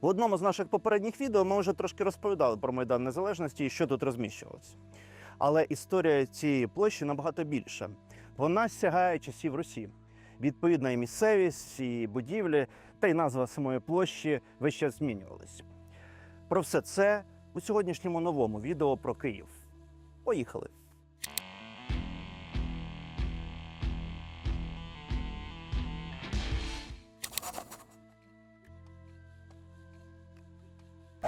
В одному з наших попередніх відео ми вже трошки розповідали про Майдан Незалежності і що тут розміщувалося. Але історія цієї площі набагато більша. Вона сягає часів Русі. Відповідна і місцевість, і будівлі, та й назва самої площі весь час змінювались. Про все це у сьогоднішньому новому відео про Київ. Поїхали!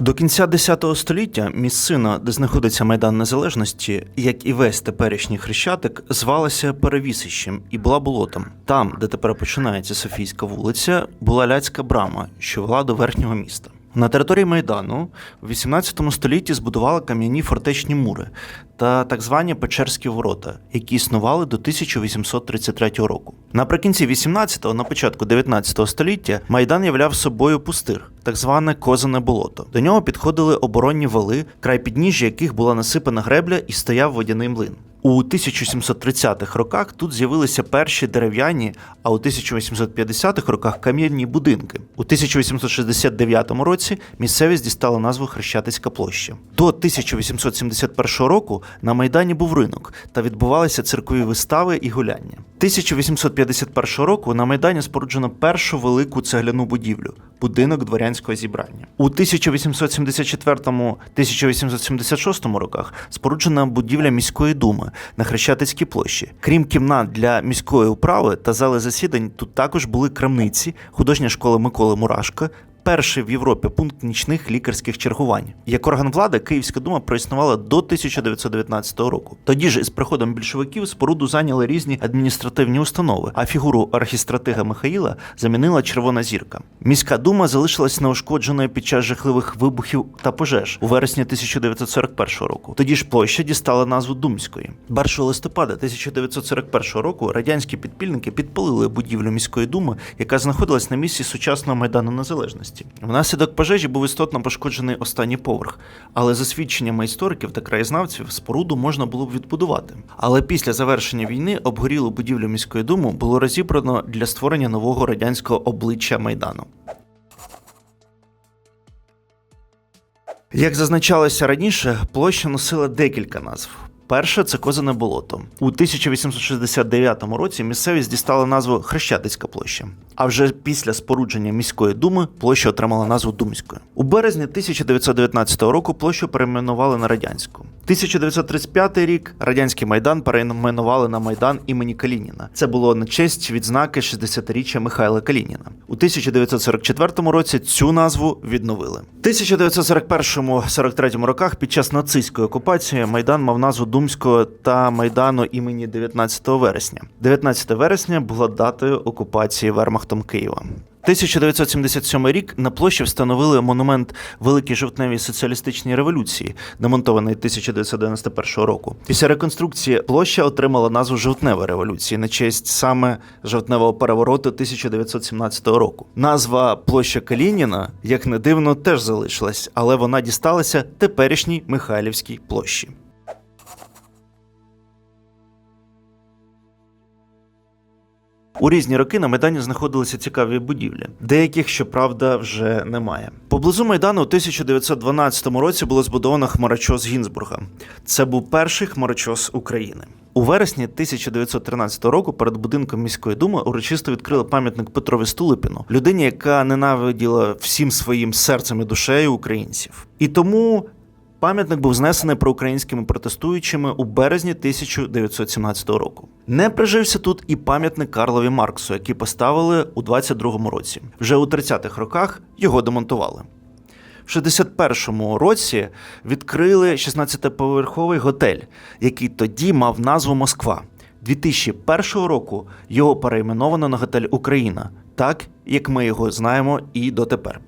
До кінця X століття місцина, де знаходиться Майдан Незалежності, як і весь теперішній хрещатик, звалася Перевісищем і була болотом. Там, де тепер починається Софійська вулиця, була ляцька брама, що вела до верхнього міста. На території Майдану в 18 столітті збудували кам'яні фортечні мури та так звані Печерські ворота, які існували до 1833 року. Наприкінці 18-го, на початку 19 століття Майдан являв собою пустир, так зване козане болото. До нього підходили оборонні вали, край підніжжя яких була насипана гребля і стояв водяний млин. У 1730-х роках тут з'явилися перші дерев'яні, а у 1850-х роках кам'яні будинки. У 1869 році місцевість дістала назву Хрещатицька площа. До 1871 року на Майдані був ринок та відбувалися циркові вистави і гуляння. 1851 року на Майдані споруджено першу велику цегляну будівлю будинок дворянського зібрання. У 1874-1876 роках споруджена будівля міської думи на Хрещатицькій площі. Крім кімнат для міської управи та зали засідань, тут також були крамниці, художня школа Миколи Мурашка. Перший в Європі пункт нічних лікарських чергувань. Як орган влади, Київська дума проіснувала до 1919 року. Тоді ж із приходом більшовиків споруду зайняли різні адміністративні установи, а фігуру архістратига Михаїла замінила Червона зірка. Міська дума залишилась неушкодженою під час жахливих вибухів та пожеж у вересні 1941 року. Тоді ж площа дістала назву Думської. 1 листопада 1941 року радянські підпільники підпалили будівлю міської думи, яка знаходилась на місці сучасного майдану незалежності. Внаслідок пожежі був істотно пошкоджений останній поверх, але за свідченнями істориків та краєзнавців споруду можна було б відбудувати. Але після завершення війни обгорілу будівлю міської думи було розібрано для створення нового радянського обличчя майдану. Як зазначалося раніше, площа носила декілька назв. Перше це Козане болото. У 1869 році місцевість дістала назву Хрещатицька площа. А вже після спорудження міської думи площа отримала назву Думською. У березні 1919 року площу перейменували на радянську. 1935 рік радянський майдан перейменували на майдан імені Калініна. Це було на честь відзнаки 60-річчя Михайла Калініна. У 1944 році цю назву відновили. У 1941-43 роках під час нацистської окупації майдан мав назву Думського та майдану імені 19 вересня. 19 вересня була датою окупації Вермахтом Києва. 1977 рік на площі встановили монумент Великій жовтневій соціалістичній революції, демонтований 1991 року. Після реконструкції площа отримала назву Жовтнева революції на честь саме жовтневого перевороту 1917 року. Назва площа Калініна, як не дивно, теж залишилась, але вона дісталася теперішній Михайлівській площі. У різні роки на майдані знаходилися цікаві будівлі, деяких, щоправда, вже немає. Поблизу майдану у 1912 році було збудовано хмарочос Гінзбурга. Це був перший хмарочос України. У вересні 1913 року перед будинком міської думи урочисто відкрили пам'ятник Петрові Стулипіну, людині, яка ненавиділа всім своїм серцем і душею українців. І тому Пам'ятник був знесений проукраїнськими протестуючими у березні 1917 року. Не прижився тут і пам'ятник Карлові Марксу, який поставили у 22-му році. Вже у 30-х роках його демонтували. В 61-му році відкрили 16-поверховий готель, який тоді мав назву Москва. 2001 року його перейменовано на готель Україна, так як ми його знаємо і дотепер.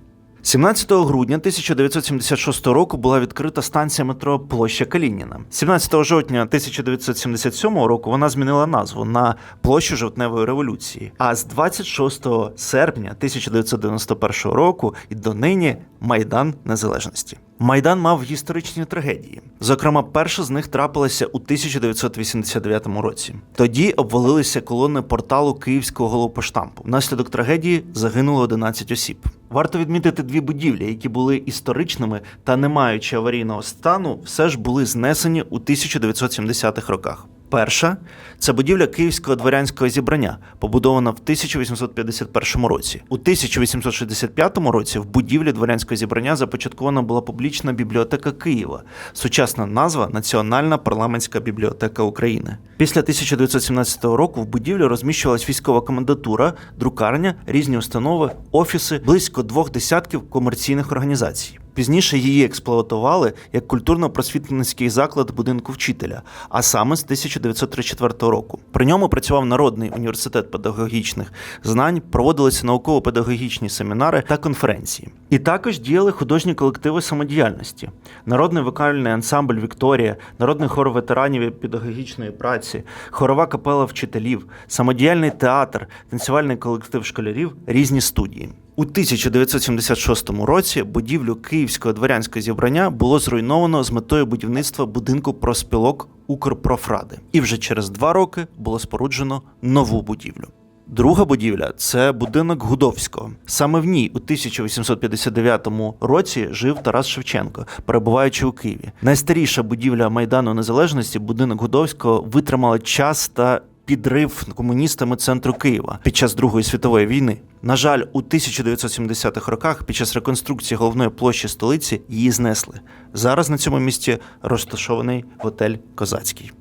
17 грудня 1976 року була відкрита станція метро Площа Калініна. 17 жовтня 1977 року вона змінила назву на площу жовтневої революції. А з 26 серпня 1991 року і донині Майдан Незалежності. Майдан мав історичні трагедії. Зокрема, перша з них трапилася у 1989 році. Тоді обвалилися колони порталу Київського головпоштампу. Внаслідок трагедії загинуло 11 осіб. Варто відмітити дві будівлі, які були історичними та не маючи аварійного стану, все ж були знесені у 1970-х роках. Перша це будівля Київського дворянського зібрання, побудована в 1851 році. У 1865 році в будівлі дворянського зібрання започаткована була публічна бібліотека Києва, сучасна назва Національна парламентська бібліотека України. Після 1917 року в будівлі розміщувалась військова комендатура, друкарня, різні установи, офіси, близько двох десятків комерційних організацій. Пізніше її експлуатували як культурно-просвітницький заклад будинку вчителя, а саме з 1934 року. При ньому працював Народний університет педагогічних знань, проводилися науково-педагогічні семінари та конференції. І також діяли художні колективи самодіяльності: народний вокальний ансамбль Вікторія, народний хор ветеранів педагогічної праці, хорова капела вчителів, самодіяльний театр, танцювальний колектив школярів, різні студії. У 1976 році будівлю Київського дворянського зібрання було зруйновано з метою будівництва будинку проспілок Укрпрофради. І вже через два роки було споруджено нову будівлю. Друга будівля це будинок Гудовського. Саме в ній у 1859 році жив Тарас Шевченко, перебуваючи у Києві. Найстаріша будівля Майдану Незалежності, будинок Гудовського, витримала час та підрив комуністами центру Києва під час Другої світової війни. На жаль, у 1970-х роках під час реконструкції головної площі столиці її знесли. Зараз на цьому місці розташований готель Козацький.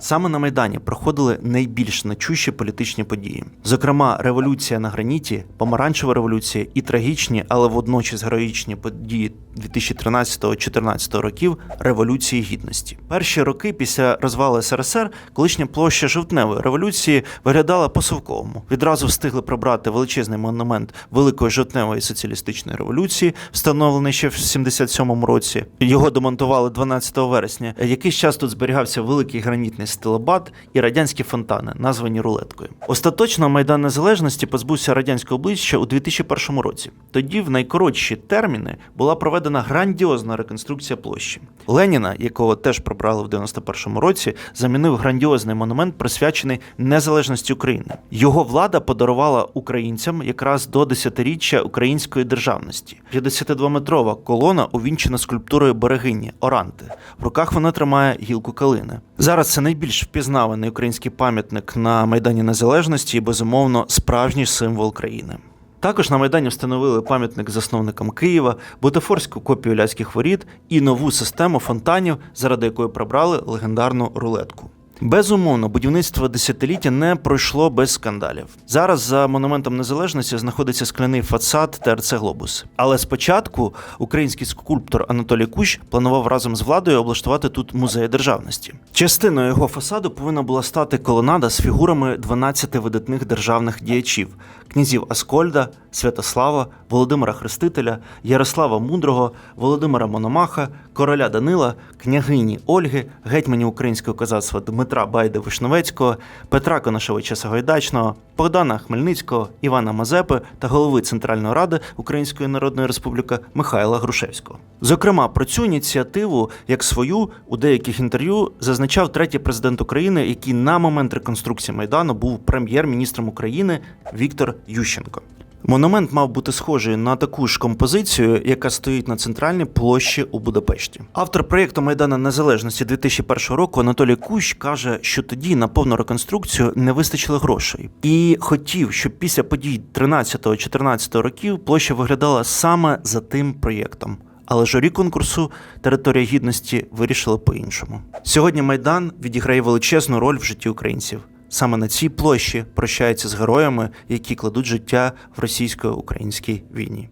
Саме на Майдані проходили найбільш значущі політичні події. Зокрема, революція на граніті, помаранчева революція і трагічні, але водночас героїчні події 2013-2014 років революції гідності. Перші роки після розвалу СРСР колишня площа жовтневої революції виглядала по-совковому. Відразу встигли прибрати величезний монумент Великої жовтневої соціалістичної революції, встановлений ще в 77-му році. Його демонтували 12 вересня. Якийсь час тут зберігався великий гранітний стилобат і радянські фонтани, названі рулеткою. Остаточно майдан незалежності позбувся радянського обличчя у 2001 році. Тоді, в найкоротші терміни, була проведена грандіозна реконструкція площі. Леніна, якого теж прибрали в 91-му році, замінив грандіозний монумент, присвячений незалежності України. Його влада подарувала українцям якраз до десятиріччя української державності. 52-метрова колона увінчена скульптурою берегині Оранти. В руках вона тримає гілку калини. Зараз це найбільш впізнаваний український пам'ятник на Майдані Незалежності і, безумовно, справжній символ країни. Також на Майдані встановили пам'ятник засновникам Києва, бутафорську копію ляських воріт і нову систему фонтанів, заради якої прибрали легендарну рулетку. Безумовно, будівництво десятиліття не пройшло без скандалів. Зараз за монументом незалежності знаходиться скляний фасад ТРЦ Глобус. Але спочатку український скульптор Анатолій Кущ планував разом з владою облаштувати тут музей державності. Частиною його фасаду повинна була стати колонада з фігурами 12 видатних державних діячів: князів Аскольда, Святослава, Володимира Хрестителя, Ярослава Мудрого, Володимира Мономаха, короля Данила, княгині Ольги, гетьмані українського козацтва Дмитра Байда Вишневецького, Петра Конашевича Сагайдачного, Богдана Хмельницького, Івана Мазепи та голови Центральної ради Української Народної Республіки Михайла Грушевського. Зокрема, про цю ініціативу як свою у деяких інтерв'ю зазначав третій президент України, який на момент реконструкції майдану був прем'єр-міністром України Віктор Ющенко. Монумент мав бути схожий на таку ж композицію, яка стоїть на центральній площі у Будапешті. Автор проєкту Майдана Незалежності 2001 року Анатолій Кущ каже, що тоді на повну реконструкцію не вистачило грошей, і хотів, щоб після подій 13-14 років площа виглядала саме за тим проєктом. Але журі конкурсу Територія гідності вирішила по-іншому. Сьогодні Майдан відіграє величезну роль в житті українців. Саме на цій площі прощаються з героями, які кладуть життя в російсько-українській війні.